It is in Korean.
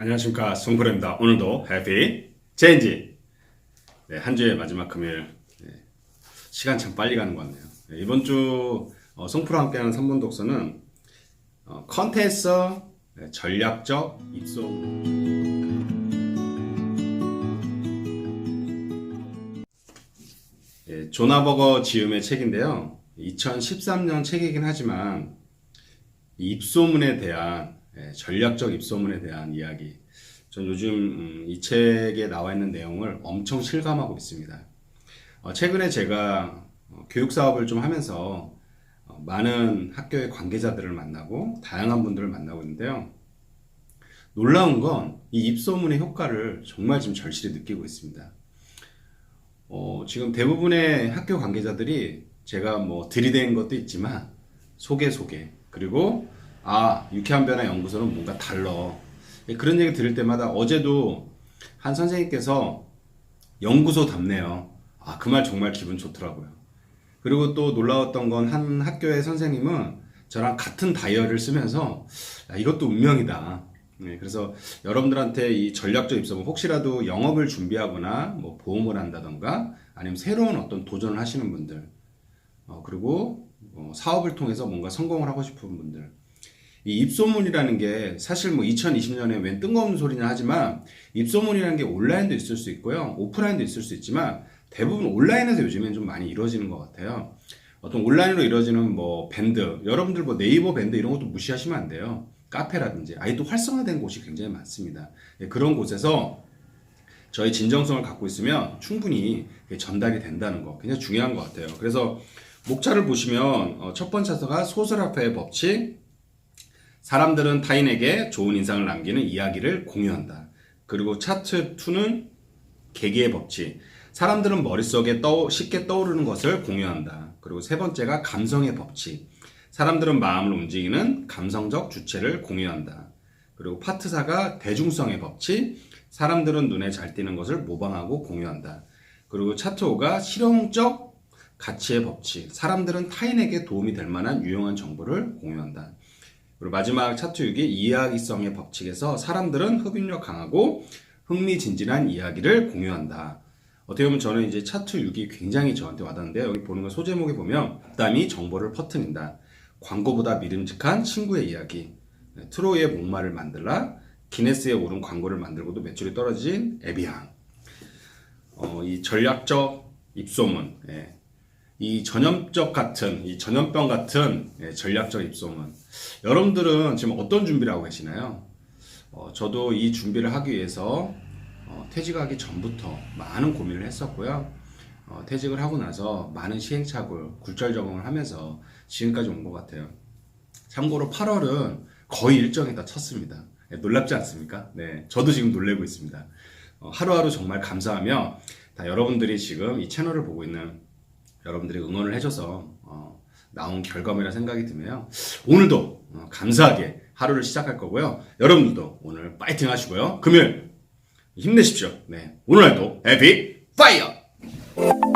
안녕하십니까 송프로입니다. 오늘도 해피 체인지 네, 한 주의 마지막 금요일 네, 시간 참 빨리 가는 것 같네요. 네, 이번 주 어, 송프로 함께하는 3분 독서는 어, 컨테서 네, 전략적 입소 예, 조나버거 지음의 책인데요. 2013년 책이긴 하지만 이 입소문에 대한 예, 전략적 입소문에 대한 이야기. 전 요즘 음, 이 책에 나와 있는 내용을 엄청 실감하고 있습니다. 어, 최근에 제가 어, 교육 사업을 좀 하면서 어, 많은 학교의 관계자들을 만나고 다양한 분들을 만나고 있는데요. 놀라운 건 이 입소문의 효과를 정말 지금 절실히 느끼고 있습니다. 어, 지금 대부분의 학교 관계자들이 제가 뭐 들이댄 것도 있지만 소개 소개 그리고 아 유쾌한 변화 연구소는 뭔가 달러 예, 그런 얘기 들을 때마다 어제도 한 선생님께서 연구소 답네요. 아 그 말 정말 기분 좋더라고요. 그리고 또 놀라웠던 건 한 학교의 선생님은 저랑 같은 다이어를 쓰면서 야, 이것도 운명이다. 네, 그래서 여러분들한테 이 전략적 입소문 혹시라도 영업을 준비하거나 뭐 보험을 한다던가 아니면 새로운 어떤 도전을 하시는 분들 어, 그리고 어, 사업을 통해서 뭔가 성공을 하고 싶은 분들 이 입소문이라는 게 사실 뭐 2020년에 웬 뜬금없는 소리냐 하지만 입소문이라는 게 온라인도 있을 수 있고요. 오프라인도 있을 수 있지만 대부분 온라인에서 요즘엔 좀 많이 이루어지는 것 같아요. 어떤 온라인으로 이루어지는 뭐 밴드 여러분들 뭐 네이버 밴드 이런 것도 무시하시면 안 돼요. 카페라든지 아예 또 활성화된 곳이 굉장히 많습니다. 예, 그런 곳에서 저희 진정성을 갖고 있으면 충분히 전달이 된다는 거 굉장히 중요한 것 같아요. 그래서 목차를 보시면 어, 첫 번째 서가 소설 화폐의 법칙 사람들은 타인에게 좋은 인상을 남기는 이야기를 공유한다. 그리고 차트 2는 계기의 법칙. 사람들은 머릿속에 떠, 쉽게 떠오르는 것을 공유한다. 그리고 세 번째가 감성의 법칙. 사람들은 마음을 움직이는 감성적 주체를 공유한다. 그리고 파트 4가 대중성의 법칙. 사람들은 눈에 잘 띄는 것을 모방하고 공유한다. 그리고 차트 5가 실용적 가치의 법칙. 사람들은 타인에게 도움이 될 만한 유용한 정보를 공유한다. 그리고 마지막 차트 6이 이야기성의 법칙에서 사람들은 흡입력 강하고 흥미진진한 이야기를 공유한다. 어떻게 보면 저는 이제 차트 6이 굉장히 저한테 와닿는데요. 여기 보는 건 소제목에 보면 부담이 정보를 퍼트린다. 광고보다 믿음직한 친구의 이야기. 네, 트로이의 목마를 만들라. 기네스에 오른 광고를 만들고도 매출이 떨어진 에비앙. 어, 이 전략적 입소문. 예. 이 전염적 같은 이 전염병 같은 예, 전략적 입소문 여러분들은 지금 어떤 준비를 하고 계시나요? 어, 저도 이 준비를 하기 위해서 어, 퇴직하기 전부터 많은 고민을 했었고요. 어, 퇴직을 하고 나서 많은 시행착오를 굴절 적응을 하면서 지금까지 온 것 같아요. 참고로 8월은 거의 일정이 다 쳤습니다. 예, 놀랍지 않습니까? 네, 저도 지금 놀래고 있습니다. 어, 하루하루 정말 감사하며 다 여러분들이 지금 이 채널을 보고 있는 여러분들이 응원을 해줘서 어, 나온 결과물이라 생각이 드네요. 오늘도 어, 감사하게 하루를 시작할 거고요. 여러분들도 오늘 파이팅 하시고요. 금요일 힘내십시오. 네, 오늘 날도 해피 파이어!